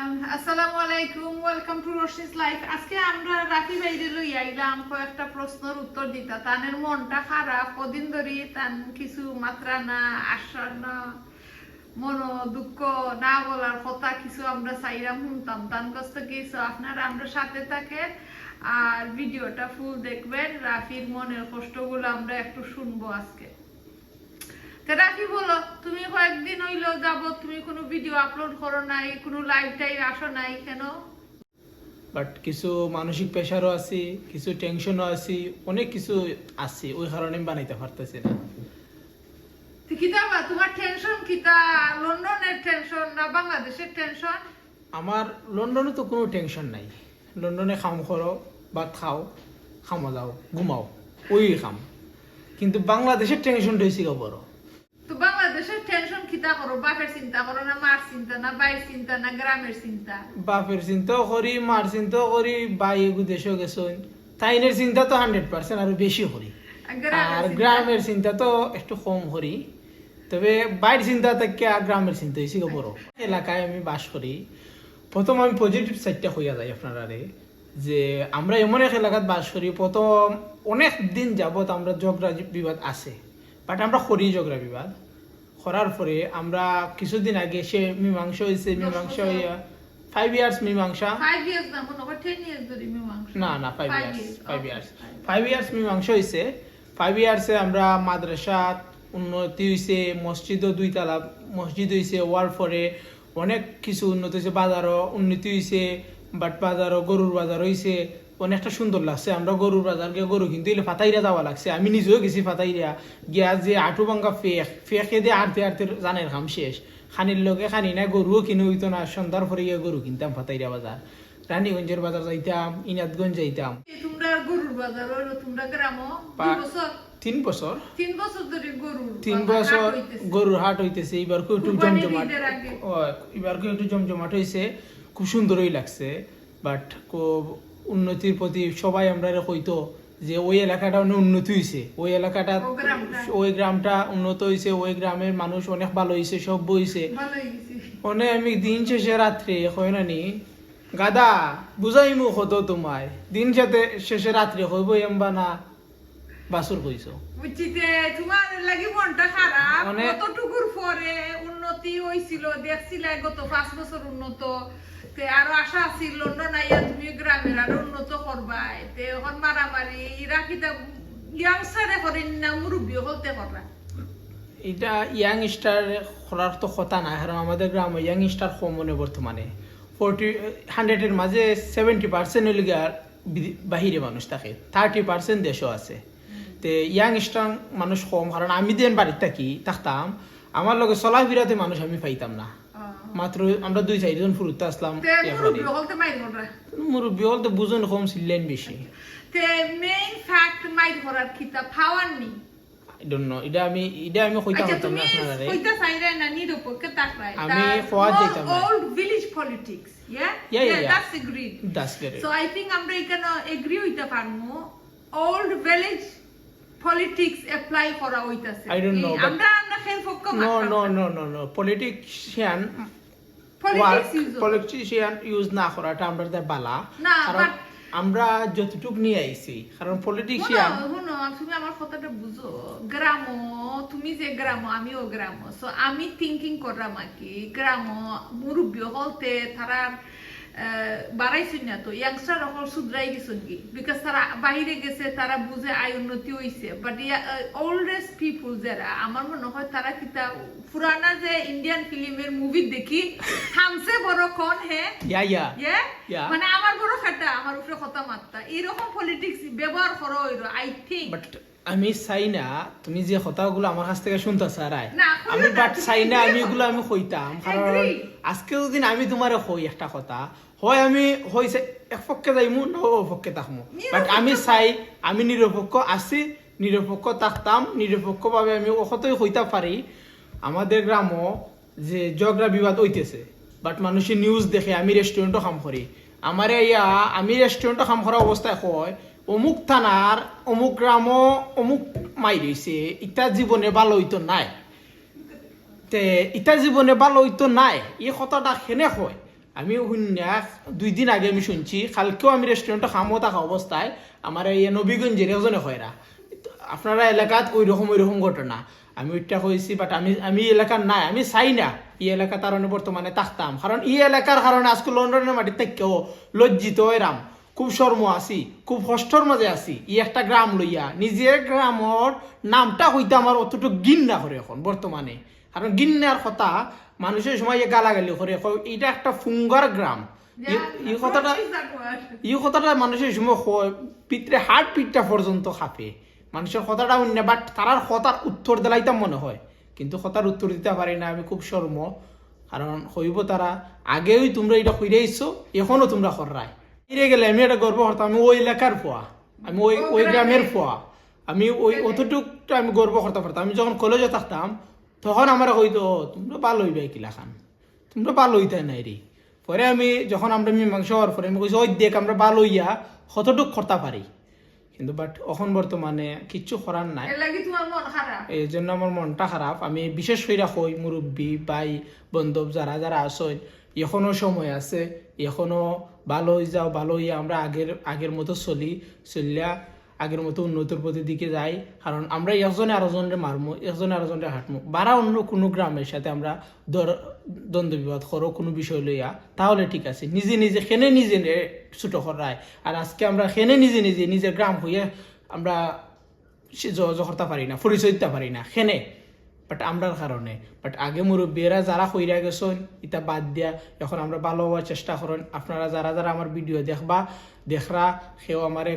Um, আসসালামু আলাইকুম welcome to রশিস life আজকে আমরা রাখি বাইরে লই আইলাম কয়েকটা প্রশ্নের উত্তর দিতা। তানের মনটা খারাপ কদিন ধরে তান কিছু মাত্রা না আশ্বাস না মন দুঃখ না বলার কথা কিছু আমরা চাইরাম শুনতাম। তান কষ্ট কিছু আপনারা আমরা সাথে থাকেন আর ভিডিওটা ফুল দেখবেন। রাফির মনের কষ্টগুলো আমরা একটু শুনব আজকে। রাখি বলো? তুমি কয়েকদিন হইল যাব তুমি কোনো ভিডিও আপলোড করো নাই কোনো লাইভ টাইভ আসো নাই কেন? বাট কিছু মানসিক প্রেশারও আছে কিছু টেনশনও আছে অনেক কিছু আছে ওই কারণে বানাইতে পারতেছি না। তোমার টেনশন কিতা লন্ডনের টেনশন না বাংলাদেশের টেনশন আমার লন্ডনে তো কোনো টেনশন নাই। লন্ডনে খাম করো বা খাও খামো যাও ঘুমাও ওই খাম কিন্তু বাংলাদেশের টেনশনটা হয়েছে বড়। তো বাংলাদেশের টেনশন কিতা করো? বাপের চিন্তা করো না মার চিন্তা না বাইর চিন্তা না গ্রামের চিন্তা? বাপের চিন্তাও করি মার চিন্তাও করি বাই এগু দেশও গেছেন তাইনের চিন্তা তো হান্ড্রেড পার্সেন্ট আরও বেশি করি। আর গ্রামের চিন্তা? তো একটু কম করি। তবে বাইরের চিন্তা থেকে আর গ্রামের চিন্তা হয়েছে বড়। এলাকায় আমি বাস করি। প্রথম আমি পজিটিভ সাইডটা হইয়া যাই আপনারারে যে আমরা এমন এক এলাকাত বাস করি প্রথম অনেক দিন যাবত আমরা ঝগড়া বিবাদ আছে। বাট আমরা করি ঝগড়া বিবাদ। করার পরে আমরা কিছুদিন আগে সে মীমাংস হয়েছে মীমাংসা। হইয়া ফাইভ ইয়ার্স মীমাংসা। না না না five years five years five years মীমাংসা হয়েছে। ফাইভ ইয়ার্সে আমরা মাদ্রাসা উন্নতি হয়েছে মসজিদও দুইতলা মসজিদ হয়েছে হওয়ার পরে অনেক কিছু উন্নতি হয়েছে বাজারও উন্নতি হয়েছে বাট বাজারও গরুর বাজার হয়েছে। অনেকটা সুন্দর লাগছে। আমরা গরুর বাজার গিয়ে গরু কিন্তু এলে ফাতাইরা যাওয়া লাগছে। আমি নিজেও গেছি ফাতাইরা। গিয়া যে আটু ভাঙ্গা ফেক ফেকে দিয়ে আড়তে আড়তে জানের খাম শেষ। খানির লগে খানি না গরুও কিনে হইতো না। সন্ধ্যার পরে গিয়ে গরু কিনতাম ফাতাইরা বাজার। রানীগঞ্জের বাজার যাইতাম ইনাদগঞ্জ যাইতাম। তোমরা গরুর বাজার তোমরা গ্রামও? তিন বছর। তিন বছর ধরে গরুর তিন বছর হাট হইতেছে। গরুর হাট হইতেছে। এবার একটু জমজমাট এবার একটু জমজমাট হয়েছে খুব সুন্দরই লাগছে। বাট উন্নতির প্রতি সবাই আমরা কইতো যে ওই এলাকাটা অনেক উন্নতি হয়েছে ওই এলাকাটা ওই গ্রামটা উন্নত হয়েছে ওই গ্রামের মানুষ অনেক ভালো হয়েছে সব হয়েছে ভালোই অনেক আমি দিন শেষে রাত্রে হয় না নি গাদা বুঝাই মুখ হতো তোমায় দিন সাথে শেষে রাত্রে হইবো এমবা না বাসুর কইছো। বুঝছি যে তোমার লাগি মনটা খারাপ কতটুকুর পরে উন্নতি হইছিল দেখছিলে গত পাঁচ বছর উন্নত তে আরও আশা আছিল লন্ডন আইয়া তুমি গ্রামের আরও উন্নত করবাই তে এখন মারামারি ইরা কিতা ইয়াংস্টারে করেন না মুরব্বী হলতে করা এটা ইয়াং স্টার করার তো কথা না কারণ আমাদের গ্রামে ইয়াং স্টার কম মনে বর্তমানে। ফোরটি হান্ড্রেডের মাঝে সেভেন্টি পার্সেন্ট আর বাহিরে মানুষ থাকে থার্টি পার্সেন্ট দেশও আছে। তে ইয়াং স্টার মানুষ কম কারণ আমি দেন বাড়িতে থাকি থাকতাম। আমার লগে চলাফেরাতে মানুষ আমি পাইতাম না। মাত্র আমরা দুই চারজন ফুরুতে আসলাম। মুরব্বী হল তো বুঝুন কম ছিলেন বেশি। মেইন ফ্যাক্ট মাইর করার কিতা পাওয়ার নি I don't know, এটা আমি এটা আমি কইতাম আচ্ছা না আপনারা কইতা চাইরে না তাকরাই আমি দিতাম think আমরা এখানে এগ্রি হইতে পারমু। Old village politics apply করা হইতাছে। I don't know, আমরা আমরা খেল পক্ষ No, no, no, no, no. Politician politician use না করাটা আমরা তার বালা। না, কারণ আমরা যতটুক নিয়ে আইছি কারণ পলিটিশিয়ান শুনো তুমি আমার কথাটা বুঝো। গ্রাম তুমি যে গ্রাম আমিও গ্রাম। সো আমি থিঙ্কিং করলাম আর কি গ্রাম মুরব্বী হলতে তারা বাড়াইছেন না তো। ইয়াংস্টার সকল শুধরাই গেছেন কি? বিকজ তারা বাইরে গেছে তারা বুঝে আয় উন্নতি হইছে। বাট ওল্ডেস্ট পিপুল যারা আমার মনে হয় তারা কিতা পুরানা যে ইন্ডিয়ান ফিল্মের মুভি দেখি হামসে বড় কোন হে. মানে আমার বড় খাটা আমার উপরে কথা মাত্রা। এরকম পলিটিক্স ব্যবহার করো আই থিঙ্ক আমি চাই না তুমি যে কথাগুলো আমার কাছ থেকে শুনতে চারাই আমি বাট চাই না আমি। এগুলো আমি কইতাম কারণ আজকে যদি আমি তোমারে কই একটা কথা হয় আমি হইছে এক পক্ষে যাইমু না পক্ষে থাকমু। বাট আমি চাই আমি নিরপেক্ষ আছি নিরপেক্ষ থাকতাম নিরপেক্ষভাবে আমি অকতই হইতে পারি আমাদের গ্রামও যে ঝগড়া বিবাদ হইতেছে বাট মানুষের নিউজ দেখে আমি রেস্টুরেন্টও কাম করি। আমার ইয়া আমি রেস্টুরেন্টও কাম করা অবস্থায় হয় অমুক থানার, অমুক গ্রামও, অমুক মাই রইছে ইটা জীবনে ভালো হইতো নাই। তে, ইটা জীবনে ভালো হইতো নাই, এই কথাটা সেনে হয় আমি শুনিয়া দুই দিন আগে আমি শুনছি, কালকেও আমি রেস্টুরেন্টে খামো থাকা অবস্থায়, আমার এই নবীগঞ্জের একজনে হয়রা আপনারা এলাকাত ওই রকম ওই রকম ঘটনা। আমি ওইটা কইছি বাট আমি আমি এলাকার নাই, আমি চাই না এই এলাকা তার বর্তমানে থাকতাম কারণ এই এলাকার কারণে আজকে লন্ডনের মাটির থেকেও লজ্জিত এরাম খুব শর্ম আছি খুব কষ্টর মাঝে আছি। ই একটা গ্রাম লইয়া নিজের গ্রামর নামটা হইতে আমার অতটুকু গিন্না করে এখন বর্তমানে। কারণ গিন্নার কথা মানুষের সময় গালাগালি করে এইটা একটা ফুঙ্গার গ্রাম। ই- এই কথাটা এই কথাটা মানুষের সময় পিতরে হার্ট পিটটা পর্যন্ত খাপে। মানুষের কথাটা অন্য বাট তারার কথার উত্তর দিলাইতাম মনে হয়। কিন্তু কথার উত্তর দিতে পারি না আমি খুব শর্ম। কারণ হইব তারা আগেই তোমরা এটা কইরে আইছো এখনও তোমরা কররাই ফিরে গেলে আমি এটা গর্ব করতাম আমি ওই এলাকার পোয়া আমি ওই ওই গ্রামের পোয়া আমি ওই অতটুকটা আমি গর্ব করতে পারতাম আমি যখন কলেজে থাকতাম তখন আমার হইতো "ও, তোমরা ভালো হইবে কিলা খান তোমরা ভালো হইতে নাই রে। পরে আমি যখন আমরা মীমাংসা হওয়ার পরে আমি কইছি ওই দেখ আমরা ভালো হইয়া কতটুক করতে পারি? কিন্তু বাট এখন বর্তমানে কিচ্ছু করার নাই। এই জন্য আমার মনটা খারাপ। আমি বিশেষ করে কই মুরব্বী ভাই বন্ধব যারা যারা আসই এখনও সময় আছে এখনও ভালো হয়ে যাও ভালো হইয়া আমরা আগের আগের মতো চলি। চলিয়া আগের মতো উন্নতির প্রতি দিকে যাই। কারণ আমরা একজনে আরেকজনের মারমু একজনে আরেকজনের হাঁটমু। বারা অন্য কোনো গ্রামের সাথে আমরা দ্বন্দ্ব বিবাদ করো কোনো বিষয় লইয়া, তাহলে ঠিক আছে। নিজে নিজে খেনে নিজে ছোট করায় আর আজকে আমরা খেনে নিজে নিজে নিজের গ্রাম হইয়া আমরা করতে পারি না পরিচয় দিতে পারি না খেনে বাট আমরার কারণে। বাট আগে মুরব্বীরা যারা কইরা গেছেন এটা বাদ দিয়া, এখন আমরা ভালো হওয়ার চেষ্টা করেন। আপনারা যারা যারা আমার ভিডিও দেখবা, দেখরা, সেও আমারে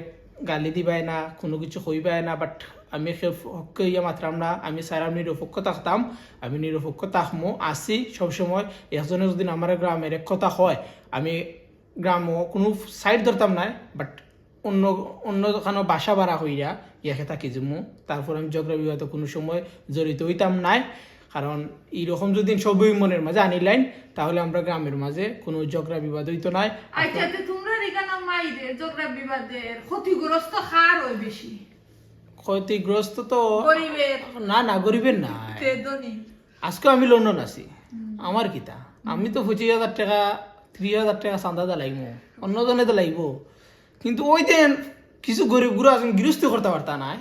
গালি দিবাই না, কোনো কিছু কইবাই না বাট আমি সে হক ইয়া মাত্রাম না। আমি স্যার, আমি নিরপেক্ষ থাকতাম। আমি নিরপেক্ষ থাকমো, আসি সবসময়। একজনে যদি আমার গ্রামের এক কথা হয় আমি গ্রামও কোনো সাইড ধরতাম না বাট অন্য অন্য দোকানও বাসা ভাড়া হইয়া ইয়াকে থাকি জমু তারপর আমি ঝগড়া বিবাদে কোনো সময় জড়িত হইতাম নাই। কারণ এইরকম যদি সবই মনের মাঝে আনিলাইন, তাহলে আমরা গ্রামের মাঝে কোনো ঝগড়া বিবাদ হইতো নাই। আচ্ছা তোমরা এখানে মাইরে ঝগড়া বিবাদের ক্ষতিগ্রস্ত খার হয় বেশি। ক্ষতিগ্রস্ত তো গরিবের না না গরিবের না। আজকে আমি লন্ডন আছি। আমার কিতা আমি তো পঁচিশ হাজার টাকা ত্রিশ হাজার টাকা চান্দা দা লাগবো। অন্যজনে তো লাগবো। কিন্তু ওই যে কিছু গরিবগুলো আছেন গৃহস্থ করতে পারতা নাই।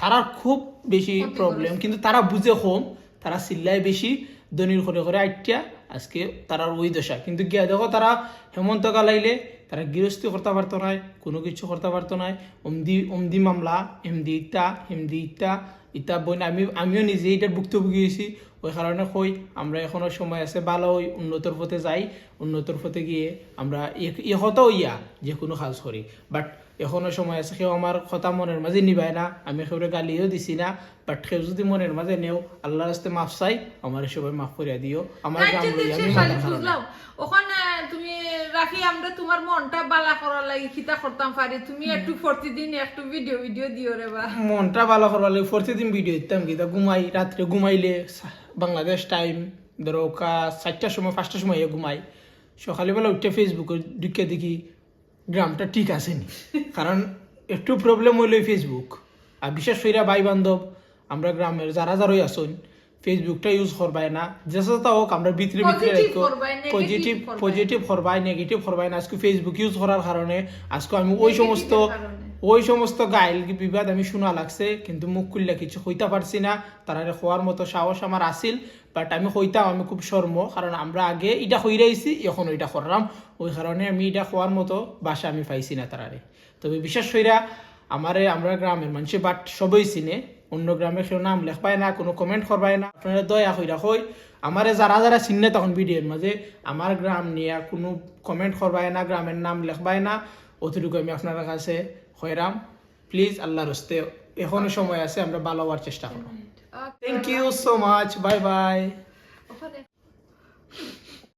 তারা খুব বেশি প্রবলেম কিন্তু তারা বুঝে কম। তারা চিল্লায় বেশি ধনির করে করে আইটিয়া। আজকে তারা ওই দশা। কিন্তু গিয়া দেখো তারা হেমন্তকাল আইলে তারা গৃহস্থী করতে পারতো নাই কোনো কিছু করতে পারতো নাই। অমদি অমদি মামলা এমদি ইটা হেমদি ইটা ইটা বইন আমি আমিও নিজে এটার ভুক্তভোগী হয়েছি ওই কারণে কই আমরা এখনও সময় আছে ভালো ওই উন্নতর পথে যাই। উন্নতর পথে গিয়ে আমরা ইহত ইয়া যে কোনো কাজ করি। বাট এখনও সময় আছে সেও আমার কথা মনের মাঝে নিবাই না। আমি সেউরে গালিও দিছি না। বাট সেও যদি মনের মাঝে নেও আল্লাহর রাস্তে মাফ চাই আমার সবাই মাফ করিয়া দিও। আমার গ্রাম লইয়া আমি ওখানে তুমি রাখি আমরা তোমার মনটা বালা করার লাগি খিতা করতাম পারি। তুমি একটু প্রতিদিন একটু ভিডিও ভিডিও দিও রে বা। মনটা ভালো করবার লাগে প্রতিদিন ভিডিও দিতাম কিতা ঘুমাই রাত্রে ঘুমাইলে বাংলাদেশ টাইম ধরো চারটার সময় পাঁচটার সময় ঘুমাই। সকালবেলা উঠে ফেসবুকে ঢুকে দেখি গ্রামটা ঠিক আছে নি। কারণ একটু প্রবলেম হইল ফেসবুক আর বিশেষ করে ভাই বান্ধব আমরা গ্রামের যারা যারাই আসুন ফেসবুকটা ইউজ করবাই না। যেটা হোক আমরা ভিতরে ভিতরে পজিটিভ পজিটিভ করবাই নেগেটিভ করবাই। না। আজকে ফেসবুক ইউজ করার কারণে আজকে আমি ওই সমস্ত ওই সমস্ত গাইল বিবাদ আমি শোনা লাগছে কিন্তু মুখ খুললে কিছু হইতে পারছি না। তারা হওয়ার মতো সাহস আমার আসিল বাট আমি হইতাম আমি খুব শর্ম কারণ আমরা আগে এটা হইরাইছি এখন ওইটা করলাম। ওই কারণে আমি এটা হওয়ার মতো বাসা আমি পাইছি না তারারে। তবে বিশেষ কইরা আমারে আমরা গ্রামের মানুষে বাট সবই চিনে। অন্য গ্রামে কেউ নাম লেখবাই না কোনো কমেন্ট করবাই না। আপনারা দয়া কইরা কই আমারে যারা যারা চিনে তখন ভিডিওর মাঝে আমার গ্রাম নিয়ে কোনো কমেন্ট করবাই না গ্রামের নাম লেখবাই না। অতটুকু আমি আপনার কাছে হয়রাম প্লিজ আল্লাহ হস্তে এখনও সময় আছে আমরা ভালো হওয়ার চেষ্টা করব। Thank you so much bye bye